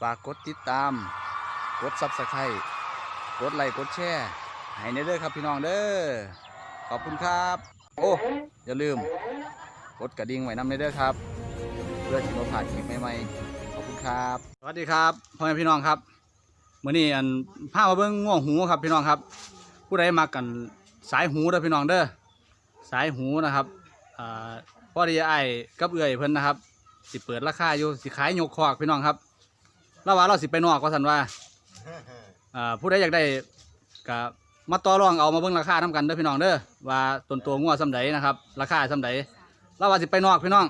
ฝากกดติดตาม กดซับสไครต์กดไลค์กดแชร์ให้ในเด้อครับพี่น้องเด้อขอบคุณครับ โอ้อย่าลืม กดกระดิ่งไว้นำในเด้อครับ เพื่อที่เราผ่านคลิปใหม่ๆขอบคุณครับสวัสดีครับพ่อแม่พี่น้องครับมื้อนี้อันพามาเบิ่งง่วงหูครับพี่น้องครับ ผู้ใดมากันสายหูเด้อพี่น้องเด้อสายหูนะครับอ่าพ่อดีไอ้กับเอื่อยเพิ่นนะครับ สิเปิดราคาอยู่สิขายโยกคอกพี่น้องครับ เราว่าเราสิไปนอกก็สันว่าอ่าผู้ใดอยากได้ก็มาต่อรองเอามาเบิ่งราคาทำกันเด้อพี่น้องเด้อว่าต้นตัวงัวสำใดนะครับ ราคาสำใดเราว่าสิไปนอกพี่น้อง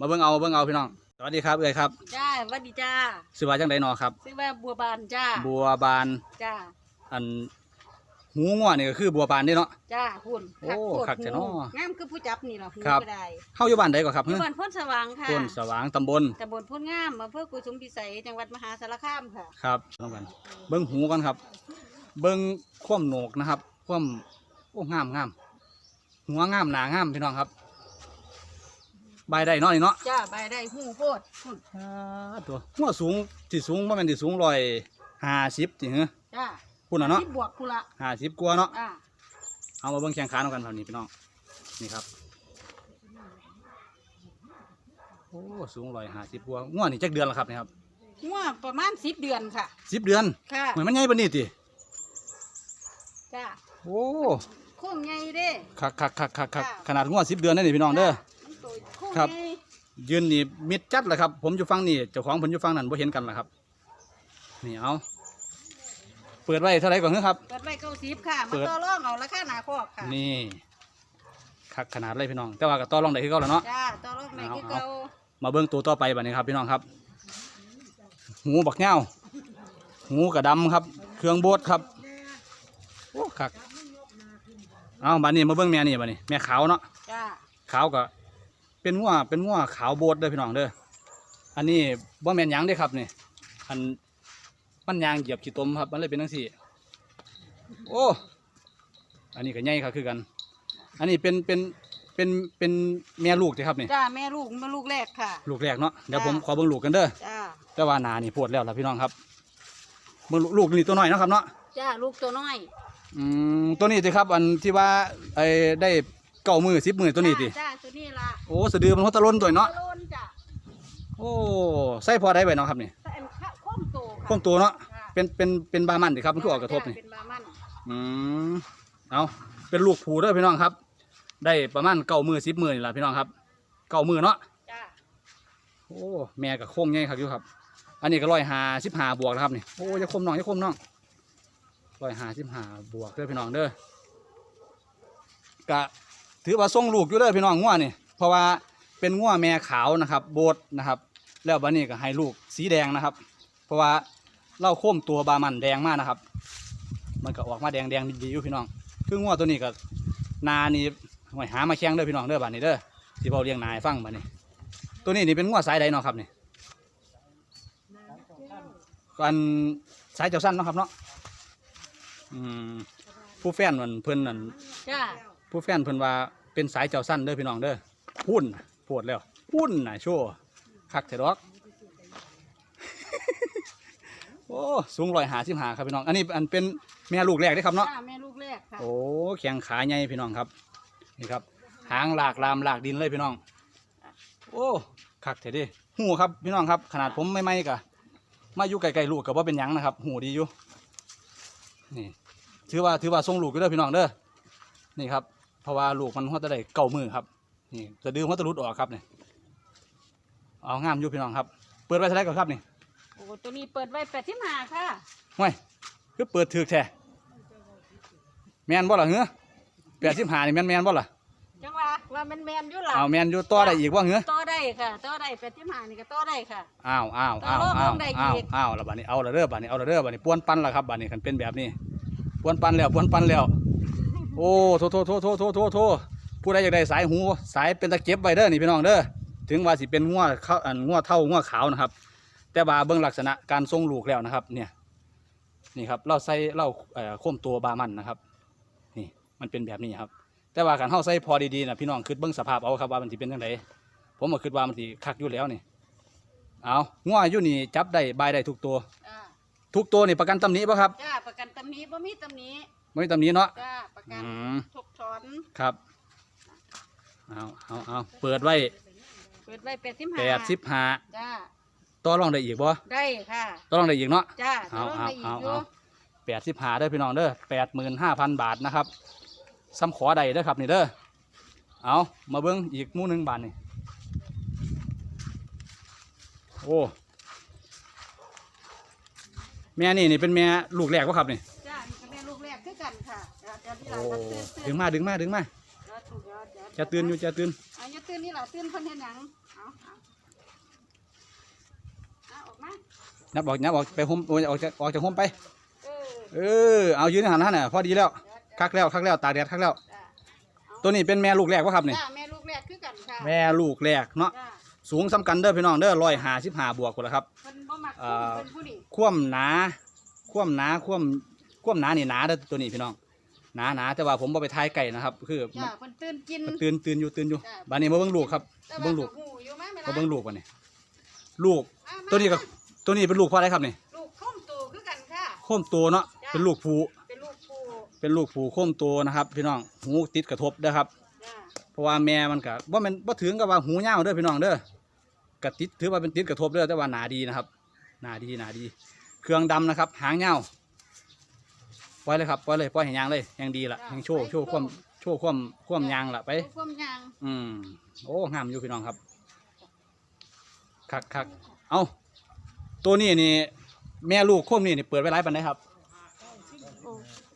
มาเบิ่งเอามาเบิ่งเอาพี่น้องสวัสดีครับเอื่อยครับจ้าหวัดดีจ้าสิว่าจังไดนอครับซื้อว่าบัวบานจ้าบัวบานจ้าอัน หูงัวนี่ก็คือบัวบานนี่เนาะ จ้าหุ่นโอ้คักแท้น้องามคือผู้จับนี่เหรอหูครับ ก็ได้เฮาอยู่บ้านใดก็ครับอยู่เฮ้บ้านพ้นสว่างค่ะต้นสว่างตำบลตำบลพ้นงามอำเภอกุสุมพิสัยจังหวัดมหาสารคามค่ะ ครับต้องกัน เบิ่งหูกันครับ เบิ่งความโหนกนะครับความโอ้งามงามหัวงามหนางามพี่น้องครับใบได้เนาะนี่เนาะจ้าใบได้หูโพดหุ่นอ่าตัวหัวสูงที่สูงบ่แม่นที่สูงร้อยห้าสิบที่เหรอจ้า พูดน่ะเนาะที่บวกคุละห้าสิบกว่าเนาะอ่าเอามาเบิ่งแข่งขันกันเท่านี้พี่น้องนี่ครับโอ้สูงร้อยห้าสิบกว่างัวนี่จักเดือนแล้วครับนี่ครับหัวประมาณสิบเดือนค่ะสิบเดือนค่ะเหมือนมันใหญ่ปานนี้ติจ้าโอ้โค้งใหญ่เด้คักคักคักคักคักขนาดงัวสิบเดือนนั่นนี่พี่น้องเด้อมันโตโค้งครับใหญ่ยืนนี่มิดจัดเลยครับ ผมอยู่ฟังนี่เจ้าของผมอยู่ฟังนั่นบ่เห็นกันล่ะครับ นี่เอา เปิดไว้เท่าไหร่ก่อนครับ เปิดไว้เก้าสิบค่ะเปิมาดต่อรองเอาราคาหนาคอกค่ะ นี่คักขนาดเลยพี่น้อง แต่ว่าก็ต่อรองได้คือเก่าแล้วเนาะ จ้า ต่อรองในคือเอาเก่ามาเบิ่งตัวต่อไปบัดนี้ครับพี่น้องครับ หูบักเหง้าหูกระดำครับ เครื่องโบดครับโอ้คักเอาบัดนี้มาเบิ่งแม่นี่บัดนี้แม่ขาวเนาะ จ้า ขาวก็เป็นงัวเป็นงัวขาวโบดเด้อพี่น้องเด้อ อันนี้บ่แม่นหยังเด้อครับนี่ อัน มันยางเหยียบขี้ตมครับ มันเลยเป็นจังซี่ โอ้ อันนี้ก็ใหญ่ครับคือกัน อันนี้เป็นเป็นเป็นเป็นแม่ลูกเด้อครับนี่จ้าแม่ลูกมาลูกแรกค่ะ ลูกแรกเนาะเดี๋ยวผมจ้าขอเบิ่งลูกกันเด้อจ้าแต่ว่าหนานี่โพดแล้วล่ะพี่น้องครับเบิ่งลูกลูกนี่ตัวน้อยเนาะครับเนาะจ้าลูกตัวน้อยอืมตัวนี้สิครับ อันที่ว่าไอ้ได้เก้ามือสิบมือตัวนี้ติจ้าจ้าตัวนี้ละโอ้สะดือมันหัวตะล้นตัวเนาะโลนจ้าโอ้ใส่พอได้ไปเนาะครับนี่แต่อันข้าข้อ มโตค่ะข้อมตัวเนาะจ้าเป็นเป็นเป็นบามันดิครับมันคือออกกระทบนี่จ้าเป็นบามันอืมเอาเป็นลูกผูเด้อพี่น้องครับ ได้ประมาณเก้ามือสิบมือนี่ล่ะพี่น้องครับเก้ามือเนาะจ้าโอ้แม่กับโค้งใหญ่ครับอยู่ครับ อันนี้ก็ร้อยหาสิบหาบวกนะครับนี่โอ้จะคมน้องจะคมน้องร้อยหาสิบหาบวกเด้อพี่น้องเด้อกะถือว่าทรงลูกอยู่เด้อพี่น้องงัวนี่เพราะว่าเป็นงัวแม่ขาวนะครับ โบดนะครับ แล้วบัดนี้ก็ให้ลูกสีแดงนะครับ เพราะว่าเล่าโค้มตัวบามันแดงมากนะครับ มันก็ออกมาแดงแดงดีๆอยู่พี่น้องคืองัวตัวนี้ก็นานี่ห่วยหามาแข่งเด้อพี่น้องเด้อบัดนี้เด้อสิเบาเลี้ยงนายฟังบัดนี้ ตัวนี้นี่เป็นงัวสายใดเนาะครับนี่กันสายเจ้าสั้นเนาะครับเนาะอืมผู้แฟนมันเพิ่นนั่นจ้าผู้แฟนเพิ่นว่าเป็นสายเจ้าสั้นเด้อพี่น้องเด้อพุ่นน่ะโพดแล้วพุ่นน่ะโชั่วคักเถอะดอก โอ้สูงร้อยหาสิบหาครับพี่น้อง อันนี้อันเป็นแม่ลูกแรกได้อครับเนาะ จ้าแม่ลูกแรกค่ะโอ้แข็งขาใหญ่พี่น้องครับ นี่ครับ หางหลากลามหลากดินเลยพี่น้อง โอ้คักเถอะดิหูครับพี่น้องครับ ขนาดผมไม่ไม่กะมาอยู่ไกลๆลูกกับว่าเป็นหยังนะครับ หูดีอยู่นี่ถือว่าถือว่าทรงลูกอยู่เด้อพี่น้องเด้อนี่ครับ เพราะว่าลูกมันหัวตะได้เก่ามือครับ นี่จะดื้อหัวตะรุดออกครับนี่เอางามอยู่พี่น้องครับ เปิดไว้เท่าไหรก่อนครับนี่โอ้ ตัวนี้เปิดไว้แปดสิบห้าค่ะห้วยคือเปิดถือแท้แมนบ่ล่ะเหือแปดสิบห้านี่แมนแมนบ่ล่ะจังหวะว่าแมนแมนๆอยู่หลังเอาแมนอยู่ต่อได้อีกว่าเหือต่อได้ค่ะต่อได้แปดสิบห้านี่ก็ต่อได้ค่ะอ้าวอ้าวอ้าวต่อรอ้าอวบได้อ้าวอีกอ้าวแล้วบัดนี้เอาละเด้อบัดนี้เอาละเด้อบัดนี้ป้วนปั้นและครับบัดนี้คันเป็นแบบนี้ป้วนปั้นแล้วป้วนปั้นแล้ว โอ้โทโทโทโทโทโทโทผู้ใดอยากได้สายหูสายเป็นตะเก็บไว้เด้อนี่พี่น้องเด้อถึงว่าสิเป็นงัวเข้าอันงัวเท่างัวขาวนะครับ แต่ว่าเบิ่งลักษณะการทรงลูกแล้วนะครับ เนี่ยนี่ครับเราใส่เราเอ่อโค้มตัวบามันนะครับ นี่มันเป็นแบบนี้ครับ แต่ว่าการเฮาใส่พอดีๆนะพี่น้องคือเบิ่งสภาพเอาครับว่ามันสิเป็นจังไดผมก็คิดว่ามันสิคักอยู่แล้วนี่เอางัวอยู่นี่จับได้บายได้ทุกตัวจ้าทุกตัวนี่ประกันตำหนิป่ะครับจ้าประกันตำหนี้บ่มีตำหนี้ไม่มีตำหนิเนาะจ้าประกันอืมทุกถอนครับเอาเอาเอาเปิดไว้เปิดไว้แปดสิบห้าแปดสิบห้าจ้า ต่อรองได้อีกบ่ได้ค่ะต่อรองได้อีกเนาะจ้าเอาต้องได้อีกเอาอยู่เอาแปดสิบห้าเด้อพี่น้องเด้อแปดหมื่นห้าพันบาทนะครับซ้ำขอใดเด้อครับนี่เด้อเอามาเบิ้งอีกหมู่หนึ่งบาทนี่โอ้แม่นี่นี่เป็นแม่ลูกแรกวะครับนี่จ้านี่ก็แม่ลูกแรกคือกันค่ะเดี๋ยวเดี๋ยวที่หโอ้ลังจะตื่นตื่นดึงมาดึงมาดึงมาเดี๋ยวถูกเดี๋ยวเดี๋ยวจะตื่นอยู่จะตื่นเอาอย่าตื่นนี่หล่ะตื่นคนเห็นหยังเอาเอา เอาออกมานับออกนับออกไปห่มโอ้ยออกจากออกจากห่มไป เออเออ เอายืนในหันท่านน่ะพอดีแล้วเดี๋ยวเดี๋ยวคักแล้วคักแล้วตากแดดคักแล้ว จ้าตัวนี้เป็นแม่ลูกแรกวะครับนี่ จ้าแม่ลูกแรกคือกันค่ะแม่ลูกแรกเนาะ จ้าสูงสำกันเด้อพี่น้องเด้อร้อยห้าสิบห้าบวกกว่าแล้วครับ เพิ่นบ่มักเอ่อเพิ่นผู้นี้คว่ำหนาคว่ำหนาคว่ำคว่ำหนานี่หนาเด้อตัวนี้พี่น้อง หนาหนาแต่ว่าผมบ่ไปทายไก่นะครับ คือมันจ้าเพิ่นตื่นกิน มันตื่นตื่นอยู่ตื่นอยู่จ้ะบัดนี้มาเบิ่งลูกครับ แต่ว่าเบิ่งลูกหูอยู่ไหมมาเบิ่งลูกบัดนี้ ลูกเอามาตัวนี้ก็ตัวนี้เป็นลูกพ่ออะไรครับนี่ลูกข้มโตคือกันค่ะ โค้มตัวเนาะจ้ะ เป็นลูกผูเป็นลูกปูเป็นลูกผูโค้มตัวนะครับ พี่น้องหูติดกระทบเด้อครับ จ้าเพราะว่าแม่มันก็บ่แม่นบ่ถึงกับว่าหูยาวเด้อพี่น้องเด้อกระติดถือว่าเป็นติดกระทบเด้อแต่ว่าหนาดีนะครับ หนาดีหนาดี เครื่องดำนะครับ หางยาวปล่อยเลยครับปล่อยเลยปล่อยให้ยางเลยยังดีละยังโชว์โชว์ความโชว์ความความยางละไป ลูกความยางอืมโอ้งามอยู่พี่น้องครับ คักคักเอาตัวนี้นี่แม่ลูกโคมนี่นี่เปิดไว้หลายปันได้ครับ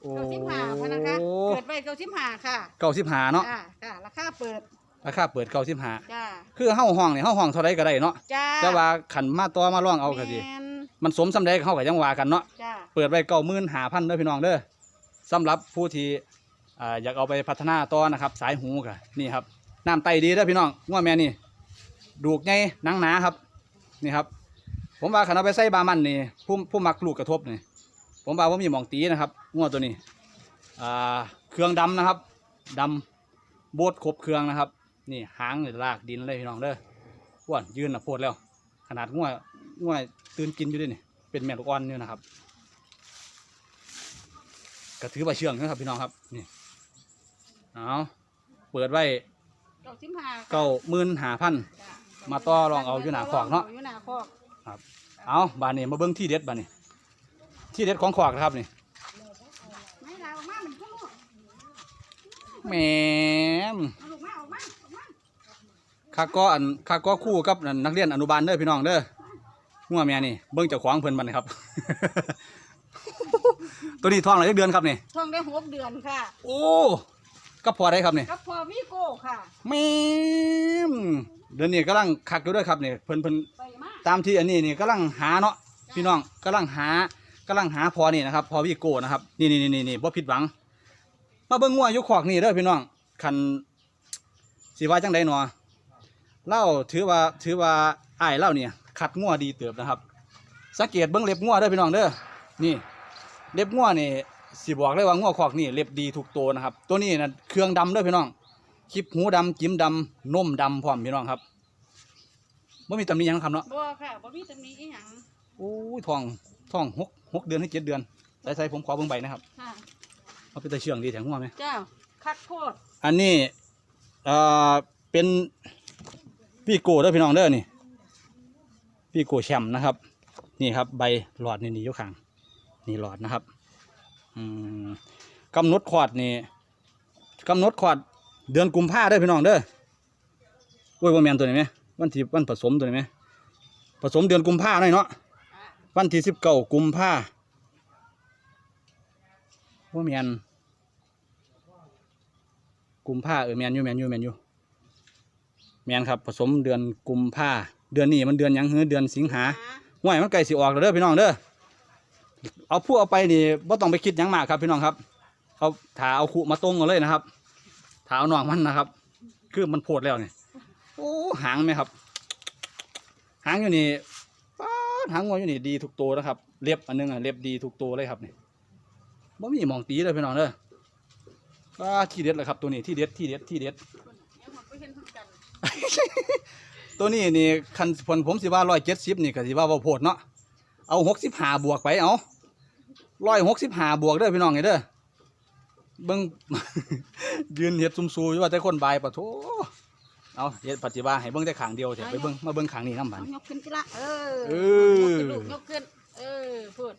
โอ้ เก้าสิบห้าพะนะคะเกิดไปเก้าสิบห้าค่ะเก้าสิบห้าเนาะจ้าจ้าราคาเปิดราคาเปิดเก้าสิบห้าจ้าคือเฮาห้องนี่เฮาห้องเท่าไรก็ได้เนาะจ้าแต่ว่าขันมาต่อมาล่องเอาก็สิแม่นมันสมสำเร็จเขาก็ยังว่ากันเนาะจ้าเปิดไว้เก้าหมื่นหาพันเด้อพี่น้องเด้อสำหรับผู้ที่อ่าอยากเอาไปพัฒนาต่อนะครับ สายหูกะนี่ครับน้ำไตดีเด้อพี่น้องง้วแม่นี่ ดูกใหญ่หนังหนาครับ นี่ครับ ผมว่าขันเอาไปใส่บามันนี่ผู้ผู้มักลูกกระทบนี่ผมว่าว่ามีหมองตีนะครับง้วตัวนี้อ่าเครื่องดำนะครับดำโบดครบเครื่องนะครับ นี่หางนี่ลากดินเลยพี่น้องเด้ออ้วนยืนน่ะโพดแล้ว ขนาดง้วง้วตื่นกินอยู่ด้วยนี่เป็นแม่ลูกอ่อนอยู่นะครับก็ถือว่าเชื่องนะครับพี่น้องครับนี่เอาเปิดไว้เก้าสิบห้าเก้าหมื่นหาพันจ้ะ มาต่อรองเอาอยู่หน้าคอกเนาะ อยู่หน้าคอกเอาบานนี้มาเบิ้งที่เด็ดบานนี้ ที่เด็ดของขวากนะครับนี่ไม่ลาออกมามันก็ลูกแหมมเอาลูกมาออกมาออกมาข้าก็อันข้าก็คู่กับอันนักเรียนอนุบาลเด้อพี่น้องเด้องัวแม่นี่เบิ้งเจ้าของเพิ่นบัดนครับ ตัวนี้ท้องอะไรเดือนครับนี่ท้องได้หกเดือนค่ะ โอ้ก็พอได้ครับนี่กับพอวิโก้ค่ะแม่มเดือนนี้กำลังคักอยู่ด้วยครับนี่เพิ่นเพิ่นไปมาตามที่อันนี้นี่กำลังหาเนาะพี่น้องกำลังหากำลังหาพอนี่นะครับพอวีโก้นะครับนี่นี่นี่นี่บ่ผิดหวังมาเบิ่งงัวอยู่ขอกนี่เด้อพี่น้องคันสิว่าจังไดหนอเล่าถือว่าถือว่าอ้ายเล่าเนี่ยขัดงัวดีเติบนะครับ สังเกตเบิ่งเล็บงัวเด้อพี่น้องเด้อนี่เล็บงัวนี่สิบอกเลยว่างัวขอกนี่เล็บดีทุกตัวนะครับ ตัวนี้นะเครื่องดำเด้อพี่น้องคลิปหูดำจิ้มดำนมดำพร้อมพี่น้องครับ ไม่มีตำหนิหยังครับเนาะบัวค่ะบ่มีตำหนิอีหยังโอ้ยทองทองหกหกเดือนให้เจ็ดเดือนใส่ใส่ผมขอเบิ่งใบนะครับค่ะเอาไปแต่เชื่องดีแถงหัวไหมเจ้าคัดโคตรอันนี้เอ่อเป็นพี่โก้เด้อพี่น้องเด้อนี่พี่โก้แชมป์นะครับ นี่ครับ ใบหลอดนี่นี่อยกข้างนี่หลอดนะครับอืมกำหนดขอดนี่กำหนดขอดเดือนกุมภาเด้อพี่น้องเด้อโอ้ยว่าแมนตัวนี้ไหม วันที่วันผสมตัวนี้ไหมผสมเดือนกุมภาหน่อยเนาะอะวันที่สิบเก้ากุมภาว่าแมนกุมภาเออแมนอยู่แมนอยู่แมนอยู่แมนครับผสมเดือนกุมภาเดือนนี้มันเดือนหยังเฮือเดือนสิงหาห่วยมันไก่สิออกแล้วเด้อพี่น้องเด้อเอาผู้เอาไปนี่บ่ต้องไปคิดหยังมากครับพี่น้องครับเอาถาเอาขู่มาตรงกันเลยนะครับถาเอาหนองมันนะครับ คือมันโพดแล้วนี่โอ้หางไหมครับ หางอยู่นี่ป๊าหางงัวอยู่นี่ดีทุกตัวนะครับ เล็บอันหนึงอะเล็บดีทุกตัวเลยครับนี่บ่มีมองตีเลยพี่น้องเด้อป้าที่เด็ดเลยครับ ตัวนี้ที่เด็ดที่เด็ดที่เด็ด ตัวนี้นี่คันผลผมสิว่าร้อยเจ็ดสิบนี่ก็สิว่าบ่โพดเนาะเอาหกสิบห้าบวกไปเอาร้อยหกสิบห้าบวกเด้อพี่น้องไงเด้อเบิ่งยืนเฮ็ดซุ่มซูอยู่ว่าแต่คนบายปะโถ เอาเฮ็ดปฏิบัติให้เบิ่งแต่ขางเดียวเถอะไปเบิ่งมาเบิ่งขางนี้นำบัดเอานี้ยกขึ้นจิละเออเออ ยกขึ้นลูกยกขึ้น เออพูด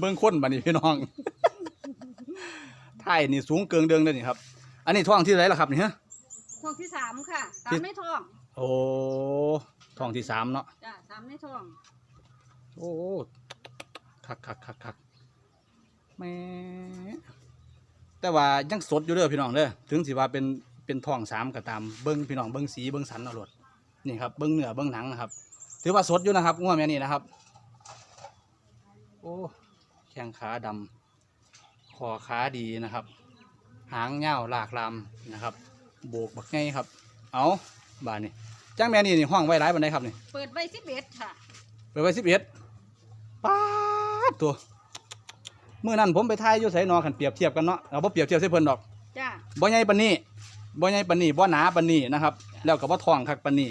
เบิ่งคนบัดนี้พี่น้อง ท้ายนี่สูงเกิงเดิงเลยนี่ครับ อันนี้ท้องที่ไหนล่ะครับนี่ฮะ ท้องที่สามค่ะสาที่มในท้องโอ้ท้องที่สามเนาะ จ้าสามในท้องโอ้คักคักคักคักแหม่แต่ว่ายังสดอยู่เด้อพี่น้องเด้อถึงสิว่าเป็น เป็นท้องสามก็ตามเบิ้งพี่น้องเบิ้งสีเบิ้งสันเอาโลดนี่ครับเบิ้งเนื้อเบิ้งหนังนะครับ ถือว่าสดอยู่นะครับง่วแม่นี่นะครับ โอ้แข้งขาดำคอขาดีนะครับ หางเงาวลากลามนะครับ โบกบักไงครับ เอาบานนี่จ้างแม่นี่นี่ห้องไว้ร้ายบันไดครับนี่เปิดไว้สิบเอ็ดค่ะไปไว้สิบเอ็ดป้าดตัวเมื่อนั้นผมไปทายอยู่ไสนอขันเปรียบเทียบกันเนาะเอาบ่เปรียบเทียบใส่เพิ่นดอกจ้าบ่ใหญ่ปานนี้ บ่ใหญ่ปานนี้บ่หนาปานนี้นะครับ แล้วก็บ่ทองคักปานนี้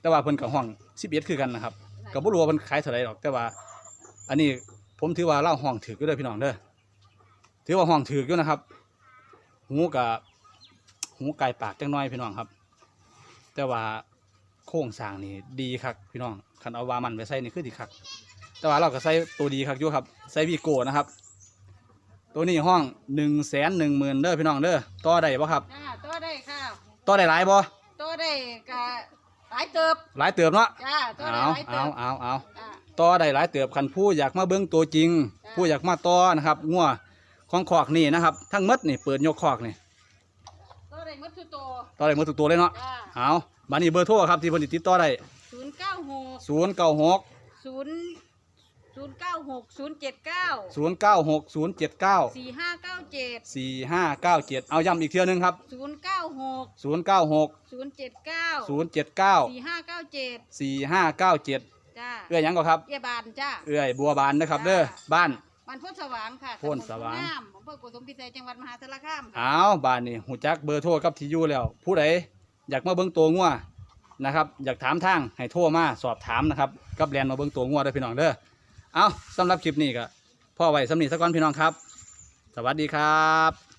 แต่ว่าเพิ่นก็ห้อง11คือกันนะครับก็บ่รู้ว่าเพิ่นขายเท่าไหร่ดอก แต่ว่า อันนี้ผมถือว่าเล่าห้องถืออยู่เด้พี่น้องเด้อถือว่าห้องถืออยู่นะครับ หูกับหูไก่ปากจังน้อยพี่น้องครับ แต่ว่าโครงสร้างนี่ดีคักพี่น้องคันเอาวามันไปใส่นี่คือดีคักแต่ว่าเราก็ใส่ตัวดีคักอยู่ครับใส่วีโก้นะครับ ตัวนี้ห้องหนึ่งแสนหนึ่งหมื่นเด้อพี่น้องเด้อต่อได้ปะครับจ้าตัวได้ค่ะ ต่อได้หลายบ่ตัวได้กะหลายเติบหลายเติบเนาะจ้าตัวได้เอาหลายเติเอาบเอาเอาจ้า ต่อได้หลายเติบคันผู้อยากมาเบิ้งตัวจริง จ้ะ ผู้อยากมาต่อนะครับงัวของขอกนี่นะครับ ทั้งหมดนี่เปิดยกขอกนี่ตัวได้หมดทุกตัวต่อได้หมดทุกตัวเลยเนาะจ้าเอาบัดนี้เบอร์โทรครับที่เพิ่นสิติดต่อได้ศูนย์เก้าหกศูนย์เก้าหกศูนย์ ศูนย์เก้าหกศูนย์เจ็ดเก้าศูนย์เก้าหกศูนย์เจ็ดเก้าสี่ห้าเก้าเจ็ดสี่ห้าเก้าเจ็ดเอาย้ำอีกเทื่อหนึงครับศูนย์เก้าหกศูนย์เก้าหกศูนย์เจ็ดเก้าศูนย์เจ็ดเก้าสี่ห้าเก้าเจ็ดสี่ห้าเก้าเจ็ดจ้าเอื้อยหยังก็ครับเยบานจ้าเอื้อยบัวบานนะครับเด้อบ้านบ้านโพ้นสว่างค่ะโพ้นสว่างตำบลโพน้ำอำเภอโกสมพิสัยจังหวัดมหาสารคามค่ะอ้าวบ้านนี่หูจักเบอร์โทรกับที่อยู่แล้ว ผู้ใดอยากมาเบิ่งตัวงัวนะครับ อยากถามทางให้โทรมาสอบถามนะครับกับแลนมาเบิ่งตัวงัวเด้อพี่น้องเด้อ เอาสำหรับคลิปนี้ก็พ่อไว้สำนีสักก้อนพี่น้องครับ สวัสดีครับ